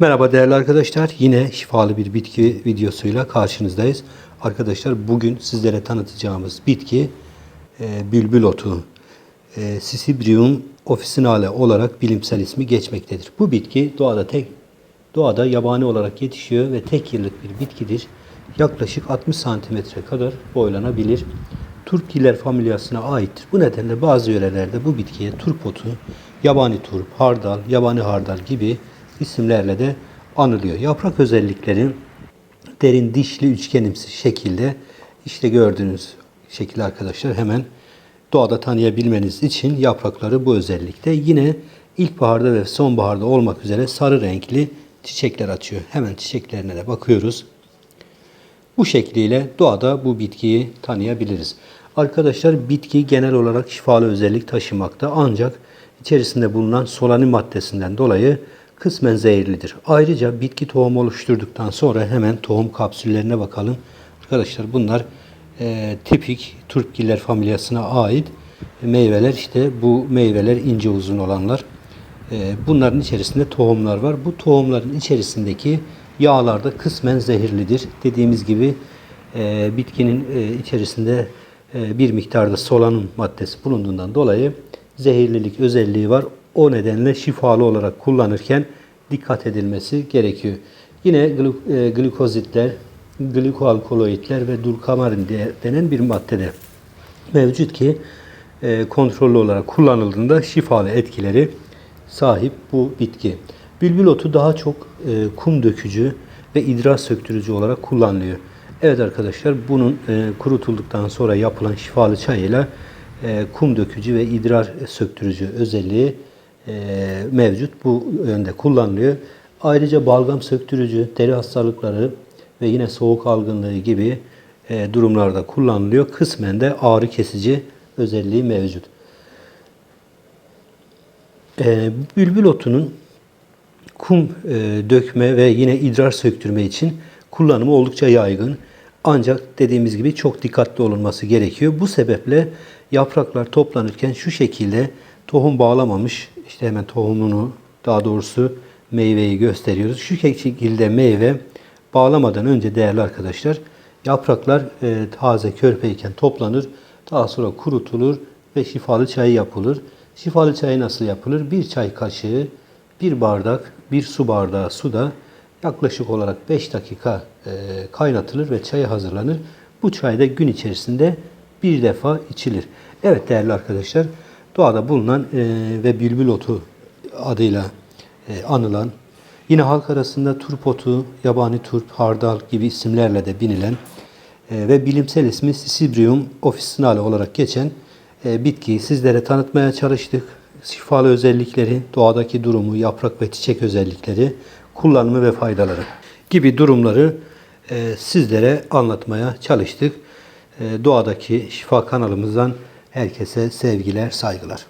Merhaba değerli arkadaşlar. Yine şifalı bir bitki videosuyla karşınızdayız. Arkadaşlar bugün sizlere tanıtacağımız bitki e, bülbül otu. E, Sisibrium officinale olarak bilimsel ismi geçmektedir. Bu bitki doğada tek doğada yabani olarak yetişiyor ve tek yıllık bir bitkidir. Yaklaşık 60 santimetre kadar boylanabilir. Turpgiller familyasına aittir. Bu nedenle bazı yörelerde bu bitkiye turp otu, yabani turp, hardal, yabani hardal gibi isimlerle de anılıyor. Yaprak özellikleri derin dişli üçgenimsi şekilde işte gördüğünüz şekilde arkadaşlar hemen doğada tanıyabilmeniz için yaprakları bu özellikte. Yine ilkbaharda ve sonbaharda olmak üzere sarı renkli çiçekler açıyor. Hemen çiçeklerine de bakıyoruz. Bu şekliyle doğada bu bitkiyi tanıyabiliriz. Arkadaşlar bitki genel olarak şifalı özellik taşımakta ancak içerisinde bulunan solanin maddesinden dolayı kısmen zehirlidir. Ayrıca bitki tohum oluşturduktan sonra hemen tohum kapsüllerine bakalım. Arkadaşlar bunlar e, tipik turpgiller familyasına ait meyveler. İşte bu meyveler ince uzun olanlar. E, bunların içerisinde tohumlar var. Bu tohumların içerisindeki yağlar da kısmen zehirlidir. Dediğimiz gibi e, bitkinin e, içerisinde e, bir miktarda solanum maddesi bulunduğundan dolayı zehirlilik özelliği var. O nedenle şifalı olarak kullanırken dikkat edilmesi gerekiyor. Yine e, glukozitler, glikoalkaloidler ve dulkamarin de- denen bir maddede mevcut ki e, kontrollü olarak kullanıldığında şifalı etkileri sahip bu bitki. Bülbül otu daha çok e, kum dökücü ve idrar söktürücü olarak kullanılıyor. Evet arkadaşlar bunun kurutulduktan sonra yapılan şifalı çayıyla e, kum dökücü ve idrar söktürücü özelliği mevcut. Bu yönde kullanılıyor. Ayrıca balgam söktürücü, deri hastalıkları ve yine soğuk algınlığı gibi e, durumlarda kullanılıyor. Kısmen de ağrı kesici özelliği mevcut. E, bülbül otunun kum e, dökme ve yine idrar söktürme için kullanımı oldukça yaygın. Ancak dediğimiz gibi çok dikkatli olunması gerekiyor. Bu sebeple yapraklar toplanırken şu şekilde tohum bağlamamış, işte hemen tohumunu daha doğrusu meyveyi gösteriyoruz. Şu şekilde meyve bağlamadan önce değerli arkadaşlar yapraklar e, taze körpeyken toplanır. Daha sonra kurutulur ve şifalı çay yapılır. Şifalı çay nasıl yapılır? Bir çay kaşığı, bir bardak, bir su bardağı suda yaklaşık olarak 5 dakika e, kaynatılır ve çaya hazırlanır. Bu çay da gün içerisinde bir defa içilir. Evet değerli arkadaşlar, doğada bulunan e, ve bülbül otu adıyla e, anılan, yine halk arasında turp otu, yabani turp, hardal gibi isimlerle de bilinen e, ve bilimsel ismi Sisibrium officinale olarak geçen e, bitkiyi sizlere tanıtmaya çalıştık. Şifalı özellikleri, doğadaki durumu, yaprak ve çiçek özellikleri, kullanımı ve faydaları gibi durumları e, sizlere anlatmaya çalıştık. E, doğadaki şifa kanalımızdan herkese sevgiler, saygılar.